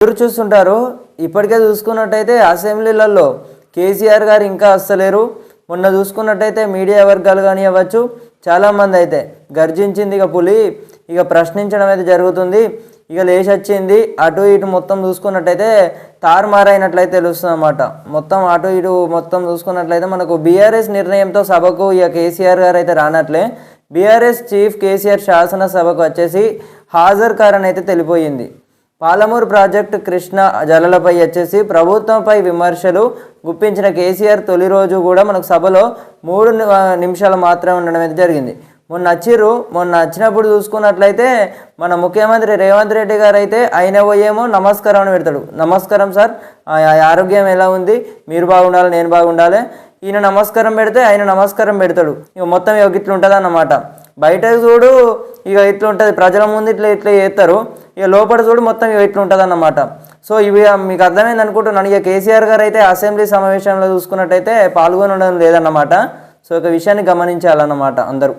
ఎదురు చూస్తుంటారు ఇప్పటికే చూసుకున్నట్టయితే అసెంబ్లీలలో కేసీఆర్ గారు ఇంకా వస్తలేరు మొన్న చూసుకున్నట్టయితే మీడియా వర్గాలు కానీ అవ్వచ్చు చాలామంది అయితే గర్జించింది ఇక పులి. ఇక ప్రశ్నించడం అయితే జరుగుతుంది. ఇక లేచి వచ్చింది. అటు ఇటు మొత్తం చూసుకున్నట్టయితే తారుమారైనట్లయితే తెలుస్తుంది అన్నమాట. మొత్తం అటు ఇటు మొత్తం చూసుకున్నట్లయితే మనకు బీఆర్ఎస్ నిర్ణయంతో సభకు ఇక కేసీఆర్ గారు అయితే రానట్లే. బీఆర్ఎస్ చీఫ్ కేసీఆర్ శాసనసభకు వచ్చేసి హాజరు కారని అయితే తెలిపోయింది. పాలమూరు ప్రాజెక్టు కృష్ణ జలలపై వచ్చేసి ప్రభుత్వంపై విమర్శలు గుప్పించిన కేసీఆర్ తొలి రోజు కూడా మనకు సభలో మూడు నిమిషాలు మాత్రమే ఉండడం అయితే జరిగింది. మొన్న వచ్చిర్రు మొన్న వచ్చినప్పుడు చూసుకున్నట్లయితే మన ముఖ్యమంత్రి రేవంత్ రెడ్డి గారు అయితే ఆయన పోయేమో నమస్కారం అని పెడతాడు. నమస్కారం సార్ ఆ ఆరోగ్యం ఎలా ఉంది? మీరు బాగుండాలి నేను బాగుండాలి. ఈయన నమస్కారం పెడితే ఆయన నమస్కారం పెడతాడు. ఇక మొత్తం ఇట్లా ఉంటుంది అన్నమాట బయట చూడు ఇక ఇట్లా ఉంటుంది ప్రజల ముందు ఇట్లా ఇట్లా చేస్తారు. ఇక లోపల చూడు మొత్తం ఇక ఇట్లా ఉంటుంది అన్నమాట సో ఇవి మీకు అర్థమైంది అనుకుంటున్నాను ఇక కేసీఆర్ గారు అయితే అసెంబ్లీ సమావేశంలో చూసుకున్నట్టయితే పాల్గొనడం లేదన్నమాట. సో ఒక విషయాన్ని గమనించాలన్నమాట అందరూ.